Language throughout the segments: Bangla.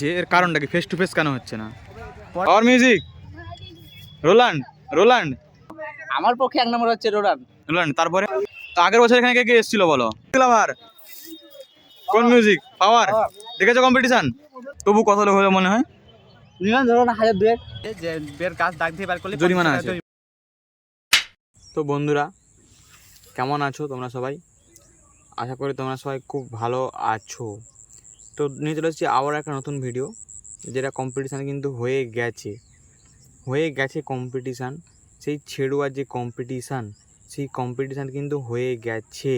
যে এর কারণটা কি? ফেস টু ফেস কেন হচ্ছে না? পাওয়ার মিউজিক রোলান্ড রোলান্ড আমার পক্ষে এক নম্বর হচ্ছে রোডান রোলান্ড তারপরে? তো আগের বছর এখানে কে কে এসেছিল বলো? ক্লাবার কোন মিউজিক পাওয়ার দেখেছ কম্পিটিশন তবু কত লোক হলো মনে হয়? নিলাম ধরো না হাজার দুয়েক। বের কাজ দাগ দিয়ে বার করলে জরিমানা আছে। তো বন্ধুরা কেমন আছো তোমরা সবাই? আশা করি তোমরা সবাই খুব ভালো আছো। তো নিয়ে চলে এসেছি আবার একটা নতুন ভিডিও যেটা কম্পিটিশান কিন্তু হয়ে গেছে। হয়ে গেছে কম্পিটিশান সেই ছেড়ুয়ার যে কম্পিটিশান সেই কম্পিটিশান কিন্তু হয়ে গেছে।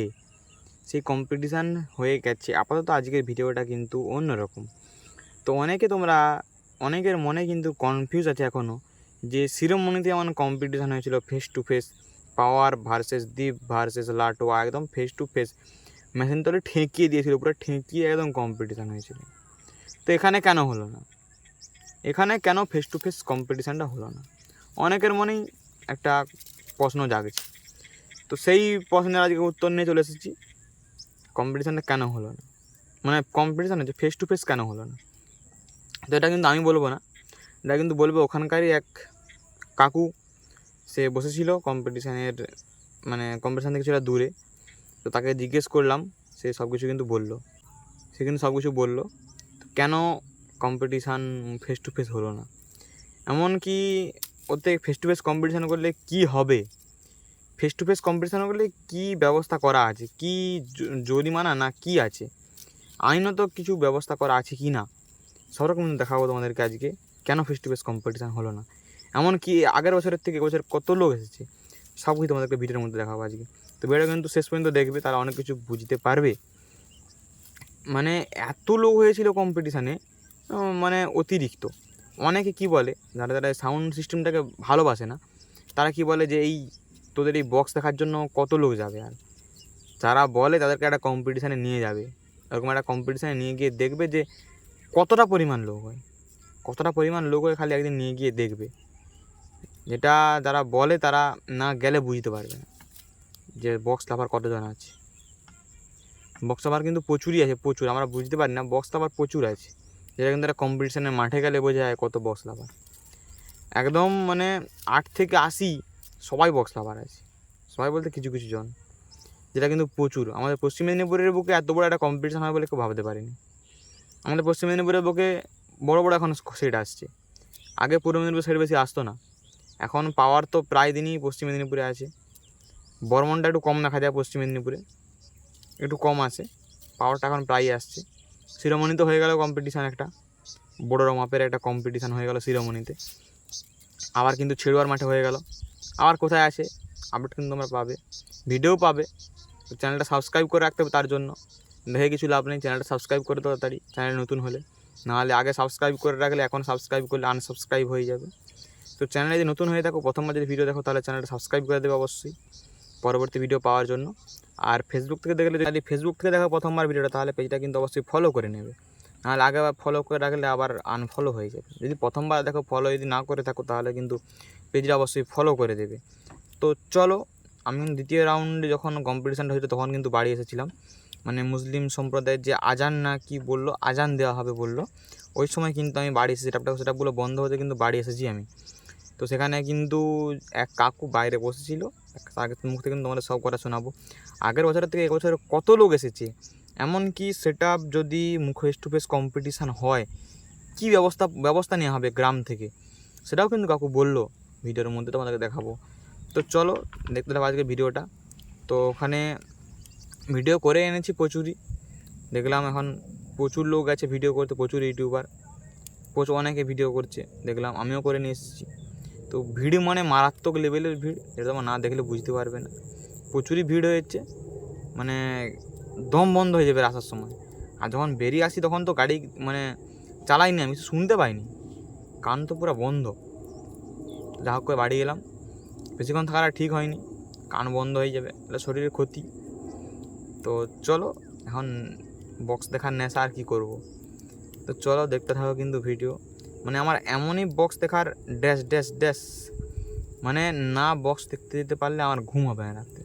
সেই কম্পিটিশান হয়ে গেছে। আপাতত আজকের ভিডিওটা কিন্তু অন্যরকম। তো অনেকে তোমরা, অনেকের মনে কিন্তু কনফিউজ আছে এখনও যে শিরোমণিতে এমন কম্পিটিশান হয়েছিল face to face power versus Deep versus লাটোয়া একদম ফেস টু ফেস মেশিন তলে ঠেকিয়ে দিয়েছিল, পুরো ঠেকিয়ে একদম কম্পিটিশান হয়েছিল। তো এখানে কেন হলো না? এখানে কেন ফেস টু ফেস কম্পিটিশানটা হলো না? অনেকের মনেই একটা প্রশ্ন জাগছে। তো সেই প্রশ্নের আজকে উত্তর নিয়ে চলে এসেছি কম্পিটিশানটা কেন হলো না? মানে কম্পিটিশান হচ্ছে ফেস টু ফেস কেন হলো না? তো এটা কিন্তু আমি বলব না, এটা কিন্তু বলব ওখানকারই এক কাকু, সে বসেছিল কম্পিটিশানের মানে কম্পিটিশান থেকে ছিল দূরে। তো তাকে জিজ্ঞেস করলাম, সে সব কিছু কিন্তু বলল। সে কিন্তু সব কিছু বলল কেন কম্পিটিশান ফেস টু ফেস হলো না? এমনকি ওতে ফেস টু ফেস কম্পিটিশান করলে কি হবে? ফেস টু ফেস কম্পিটিশান করলে কি ব্যবস্থা করা আছে? কি জরিমানা না কি আছে? আইনত কিছু ব্যবস্থা করা আছে কি না? সব রকম দেখাবো তোমাদেরকে আজকে, কেন ফেস টু ফেস কম্পিটিশান হলো না? এমনকি আগের বছরের থেকে এবছর কত লোক এসেছে? সব কিছু তোমাদেরকে ভিডিওর মধ্যে দেখাবো আজকে। তো ভিডিও কিন্তু শেষ পর্যন্ত দেখবে, তারা অনেক কিছু বুঝতে পারবে। মানে এত লোক হয়েছিল কম্পিটিশানে মানে অতিরিক্ত। অনেকে কি বলে, যারা যারা সাউন্ড সিস্টেমটাকে ভালোবাসে না, তারা কি বলে যে, এই তোদের এই বক্স দেখার জন্য কত লোক যাবে আর? যারা বলে, তাদেরকে একটা কম্পিটিশানে নিয়ে যাবে। এরকম একটা কম্পিটিশানে নিয়ে গিয়ে দেখবে যে, কতটা পরিমাণ লোক হয়। কতটা পরিমাণ লোক হয় খালি একদিন নিয়ে গিয়ে দেখবে। যেটা যারা বলে, তারা না গেলে বুঝতে পারবে না। যে বক্স লাভার কতজন আছে? বক্স লাভার কিন্তু প্রচুরই আছে, প্রচুর। আমরা বুঝতে পারি না বক্স লাভার প্রচুর আছে। যেটা কিন্তু একটা কম্পিটিশানের মাঠে গেলে বোঝা যায় কত বক্স লাভার একদম মানে আট থেকে আশি সবাই বক্স লাভার আছে। সবাই বলতে কিছু কিছু জন। যেটা কিন্তু প্রচুর। আমাদের পশ্চিম মেদিনীপুরের বুকে এত বড় একটা কম্পিটিশান হয় বলে কেউ ভাবতে পারিনি। আমাদের পশ্চিম মেদিনীপুরের বুকে বড় বড় এখন সেট আসছে। আগে পূর্ব মেদিনীপুর সেট বেশি আসতো না। এখন পাওয়ার তো প্রায় দিনই পশ্চিম মেদিনীপুরে আছে। বর্মনটা একটু কম দেখা যায় পশ্চিম মেদিনীপুরে। একটু কম আসে পাওয়ারটা এখন প্রায়ই আসছে। শিরোমণি তো হয়ে গেল কম্পিটিশান একটা। বড় মাপের একটা কম্পিটিশান হয়ে গেল শিরোমণিতে। আবার কিন্তু ছেড়ুয়ার মাঠে হয়ে গেল। আবার কোথায় আছে? আপডেট কিন্তু তোমরা পাবে। ভিডিও পাবে। চ্যানেলটা সাবস্ক্রাইব করে রাখতে হবে তার জন্য। দেখে কিছু লাভ নেই। চ্যানেলটা সাবস্ক্রাইব করে তাড়াতাড়ি। চ্যানেল নতুন হলে। নাহলে আগে সাবস্ক্রাইব করে রাখলে এখন সাবস্ক্রাইব করলে আনসাবস্ক্রাইব হয়ে যাবে। তো চ্যানেলে যদি নতুন হয়ে থাকো, প্রথমবার যদি ভিডিও দেখো, তাহলে চ্যানেলটা সাবস্ক্রাইব করে দেবে অবশ্যই। পরবর্তী ভিডিও পাওয়ার জন্য। আর ফেসবুক থেকে দেখলে যদি ফেসবুক থেকে দেখো প্রথমবার ভিডিওটা তাহলে পেজটা কিন্তু অবশ্যই ফলো করে নেবে। নাহলে আগে ফলো করে রাখলে আবার আনফলো হয়ে যাবে। যদি প্রথমবার দেখো ফলো যদি না করে থাকো, তাহলে কিন্তু পেজটা অবশ্যই ফলো করে দেবে। তো চলো, আমি দ্বিতীয় রাউন্ডে যখন কম্পিটিশানটা হয়েছে তখন কিন্তু বাড়ি এসেছিলাম। মানে মুসলিম সম্প্রদায়ের যে আজান না কি বলল, আজান দেওয়া হবে বলল। ওই সময় কিন্তু আমি বাড়ি এসেছি সেটাপটা সেটাপগুলো বন্ধ হতে কিন্তু বাড়ি এসেছি আমি। তো সেখানে কিন্তু এক কাকু বাইরে বসেছিল। আগের মুখ থেকে কিন্তু তোমাদের সব কথা শোনাবো। আগের বছরের থেকে এবছরে কত লোক এসেছে? এমনকি সেটা যদি মুখ ফেস টু ফেস কম্পিটিশান হয়, কী ব্যবস্থা ব্যবস্থা নেওয়া হবে গ্রাম থেকে? সেটাও কিন্তু কাকু বলল। ভিডিওর মধ্যে তোমাদেরকে দেখাবো। তো চলো, দেখতে থাকো আজকে ভিডিওটা। তো ওখানে ভিডিও করে এনেছি প্রচুরই। দেখলাম এখন প্রচুর লোক আছে ভিডিও করতে, প্রচুর ইউটিউবার প্রচুর অনেকে ভিডিও করছে। দেখলাম আমিও করে নিয়ে এসেছি। তো ভিড় মানে মারাত্মক লেভেলের ভিড়, এটা তোমার না দেখলে বুঝতে পারবে না। প্রচুরই ভিড় হয়েছে মানে দম বন্ধ হয়ে যাবে আসার সময়। আর যখন বেরিয়ে আসি তখন তো গাড়ি মানে চালাইনি আমি শুনতে পাইনি। কান তো পুরো বন্ধ। যা হোক করে বাড়ি গেলাম বেশিক্ষণ থাকাটা ঠিক হয়নি, কান বন্ধ হয়ে যাবে, এটা শরীরের ক্ষতি। তো চলো, এখন বক্স দেখার নেশা আর কী করব? তো চলো দেখতে থাকো কিন্তু ভিডিও মানে আমার এমনই বক্স দেখার ড্যাশ ড্যাশ ড্যাশ মানে না বক্স দেখতে দিতে পারলে আমার ঘুম হবে না রাত্রে।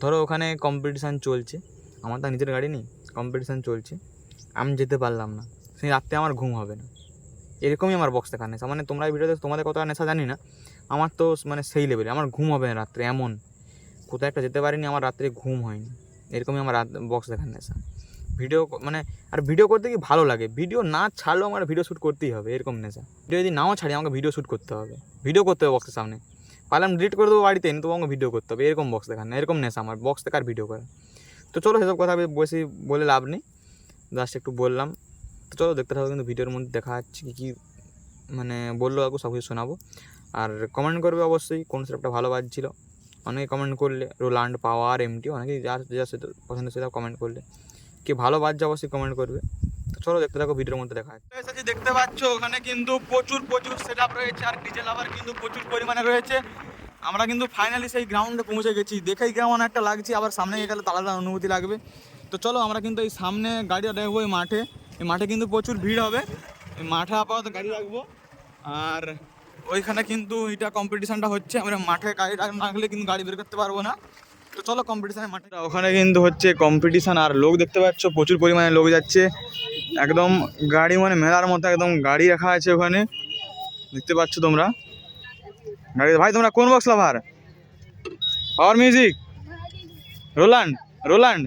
ধরো ওখানে কম্পিটিশান চলছে, আমার তো নিজের গাড়ি নেই কম্পিটিশান চলছে, আমি যেতে পারলাম না। সেই রাত্রে আমার ঘুম হবে না। এরকমই আমার বক্স দেখার নেশা। মানে তোমরা ভিডিওতে তোমাদের কতটা নেশা জানি না, আমার তো মানে সেই লেভেলে আমার ঘুম হবে না রাত্রে, এমন। কোথাও একটা যেতে পারিনি, আমার রাত্রে ঘুম হয়নি। এরকমই আমার বক্স দেখার নেশা। ভিডিও মানে আর ভিডিও করতে কি ভালো লাগে? ভিডিও না ছাড়লেও আমার ভিডিও শ্যুট করতেই হবে, এরকম নেশা। ভিডিও যদি নাও ছাড়ি, আমাকে ভিডিও শ্যুট করতে হবে। ভিডিও করতে হবে বক্সের সামনে। পারলে আমি ডিলিট করে দেবো বাড়িতে, কিন্তু আমাকে ভিডিও করতে হবে। এরকম বক্স দেখার না, এরকম নেশা আমার। বক্স দেখার ভিডিও করা তো চলো সেসব কথা বসে বলে লাভ নেই। জাস্ট একটু বললাম। তো চলো দেখতে থাকো কিন্তু ভিডিওর মধ্যে দেখা যাচ্ছে কী কী মানে বলল কাকু, সব কিছু শোনাবো। আর কমেন্ট করবে অবশ্যই, কোন সেটআপটা ভালো বাজছিল। অনেকে কমেন্ট করলে, রোলান্ড পাওয়ার এমটি অনেকেই যা যা সেটা পছন্দ সেটা কমেন্ট করলে। কি ভালো বাজছে অবশ্যই কমেন্ট করবে। তো চলো দেখতে থাকো, ভিডিওর মধ্যে দেখা এসেছি, দেখতে পাচ্ছ, ওখানে কিন্তু প্রচুর প্রচুর সেট আপ রয়েছে, আর ডিজেল আবার কিন্তু প্রচুর পরিমাণে রয়েছে। আমরা কিন্তু ফাইনালি সেই গ্রাউন্ডে পৌঁছে গেছি। দেখেই কেমন একটা লাগছে, আবার সামনে গেলে আলাদা অনুভূতি লাগবে। তো চলো, আমরা কিন্তু এই সামনে গাড়িটা দেখব এই মাঠে। এই মাঠে কিন্তু প্রচুর ভিড় হবে। এই মাঠে আপাতত গাড়ি রাখব। আর ওইখানে কিন্তু এটা কম্পিটিশানটা হচ্ছে, আমরা মাঠে গাড়ি রাখলে কিন্তু গাড়ি বের করতে পারব না। চলো কম্পিটিশনের মাঠে। ওখানে কিন্তু হচ্ছে কম্পিটিশন আর লোক দেখতে পাচ্ছ, প্রচুর পরিমাণে লোক যাচ্ছে। একদম গাড়ি মানে মেলার মতো একদম গাড়ি রাখা আছে ওখানে। দেখতে পাচ্ছ তোমরা। গাড়ি ভাই, তোমরা কোন box lover power music Roland Roland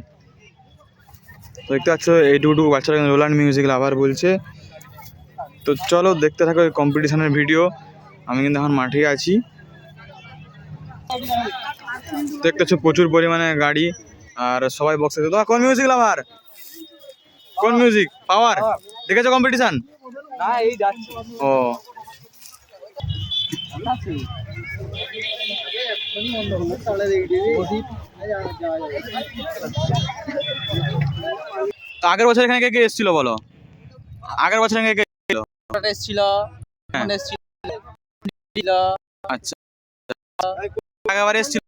দেখতে পাচ্ছ এইটুকু বাচ্চারা রোলান্ড মিউজিক লাভার বলছে। তো চলো দেখতে থাকো কম্পিটিশনের ভিডিও আমি কিন্তু এখন মাঠে আছি। দেখতে পাচ্ছ প্রচুর পরিমাণে গাড়ি আর সবাই বক্সে তো কোন মিউজিক লাভার কোন মিউজিক পাওয়ার দেখেছ কম্পিটিশন ও। আগের বছর এখানে কে কে এসেছিল বলো? আগের বছর এখানে কে? এসেছিল? হ্যাঁ। এসেছিল আচ্ছা। আগেবার এসেছিল।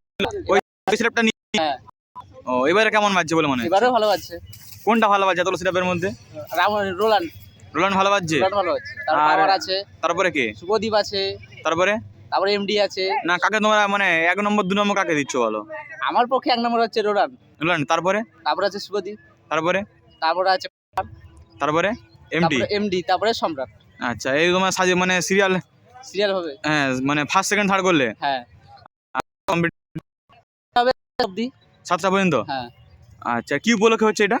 ওই সিরাপটা নিয়ে হ্যাঁ। ও এবারে কেমন বাজছে বলে মনে হয় এবারেও ভালো আছে কোনটা ভালো বাজছে এতগুলো সিরাপের মধ্যে? রোলান। রোলান ভালো বাজছে? রোলান ভালো আছে তারপর আর- আছে তারপরে কে? শুভদীপ আছে। তারপরে? তারপরে এমডি আছে। না কাকে তোমরা মানে এক নম্বর দু নম্বর কাকে দিচ্ছ বলো? আমার পক্ষে এক নম্বর হচ্ছে রোলান। রোলান তারপরে? তারপর আছে শুভদীপ। তারপরে? তারপরে আছে তারপরে? এমডি? এমডি তারপরে সম্রাট। আচ্ছা এই তোমার সাজে মানে সিরিয়াল? সিরিয়াল হবে। হ্যাঁ মানে ফার্স্ট সেকেন্ড থার্ড করলে? হ্যাঁ। অবধি। সাতটা পর্যন্ত? হ্যাঁ। আচ্ছা কি উপলক্ষে হচ্ছে এটা?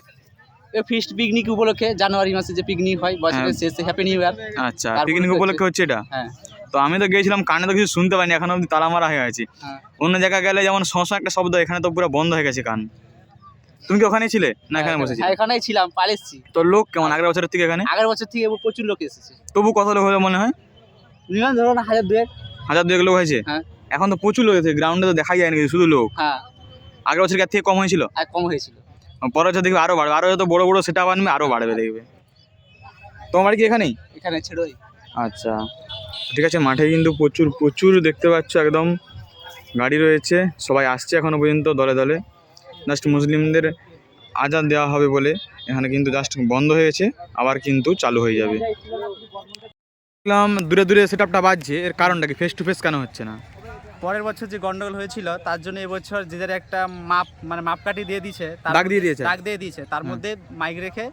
ফিস্ট পিকনিক উপলক্ষে জানুয়ারি মাসে যে পিকনিক হয় বছরের হ্যাঁ। শেষে হ্যাপি নিউ ইয়ার আচ্ছা পিকনিক উপলক্ষে হচ্ছে এটা? হ্যাঁ। তো আমি তো গিয়েছিলাম কানে তো কিছু শুনতে পাইনি এখন অব্দি তালা মারা হয়ে আছে হ্যাঁ। অন্য জায়গায় গেলে যেমন সমস্যা একটা শব্দ এখানে তো পুরো বন্ধ হয়ে গেছে কান। তুমি কি ওখানেই ছিলে? না এখানে হ্যাঁ, এখানেই ছিলাম পালেসছি তো লোক কেমন আগের বছরের থেকে এখানে? আগের বছর থেকে প্রচুর লোক এসেছে। তবু কত লোক হলো মনে হয়? ধরো না হাজার দুয়েক। হাজার দুয়েক লোক হয়েছে? হ্যাঁ। এখন তো প্রচুর লোক হয়েছে গ্রাউন্ডে তো দেখাই যায়নি কিছু, শুধু লোক। হ্যাঁ। আগের বছর থেকে কম হয়েছিল? কম হয়েছিল। পরে বছর দেখবে আরও বাড়বে আরও যত বড় বড় সেটা বানবে আরও বাড়বে দেখবে। তোমার কি এখানেই? এখানে ছেড়োই। আচ্ছা। ঠিক আছে মাঠে কিন্তু প্রচুর প্রচুর দেখতে পাচ্ছ একদম। গাড়ি রয়েছে সবাই আসছে এখনও পর্যন্ত দলে দলে। জাস্ট মুসলিমদের আজাদ দেওয়া হবে বলে এখানে কিন্তু জাস্ট বন্ধ হয়েছে আবার কিন্তু চালু হয়ে যাবে। দেখলাম দূরে দূরে সেট আপটা বাজছে এর কারণটা কি? ফেস টু ফেস কেন হচ্ছে না? পরের বছর যে গন্ডগোল হয়েছিল তার জন্য এবছর যে যার একটা মাপ মানে মাপকাঠি দিয়ে দিয়েছে দাগ দিয়ে দিয়েছে? দাগ দিয়ে দিয়েছে। তার মধ্যে মাইক রেখে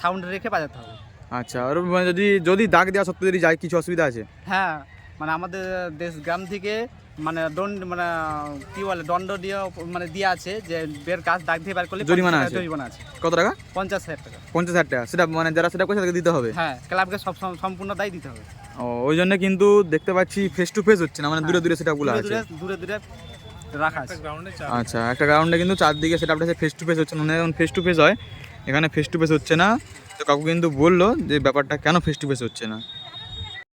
সাউন্ড রেখে বাজাতে হবে। আচ্ছা আর মানে যদি যদি দাগ দেওয়া সত্ত্বেও যদি যায় কিছু অসুবিধা আছে? হ্যাঁ মানে আমাদের দেশ গ্রাম থেকে মানে দণ্ড মানে কি বলে দণ্ড দিয়ে মানে দিয়ে আছে যে বের গাছ দাগ দিয়ে বার করলে জরিমানা আছে। জরিমানা আছে। কত টাকা? পঞ্চাশ হাজার টাকা। পঞ্চাশ হাজার টাকা। সেটা মানে যারা সেটা করছে তাদেরকে দিতে হবে? হ্যাঁ ক্লাবকে সব সম্পূর্ণ দায় দিতে হবে। ও ওই জন্য কিন্তু দেখতে পাচ্ছি ফেস টু ফেস হচ্ছে না মানে দূরে হ্যাঁ। দূরে দূরে আছে। দূরে দূরে দূরে রাখা আছে। আচ্ছা একটা গ্রাউন্ডে কিন্তু চারদিকে সেটা আপনার ফেস টু ফেস হচ্ছে না। যখন ফেস টু ফেস হয়। এখানে ফেস টু ফেস হচ্ছে না। তো কাকু কিন্তু বলল যে ব্যাপারটা কেন ফেস টু ফেস হচ্ছে না?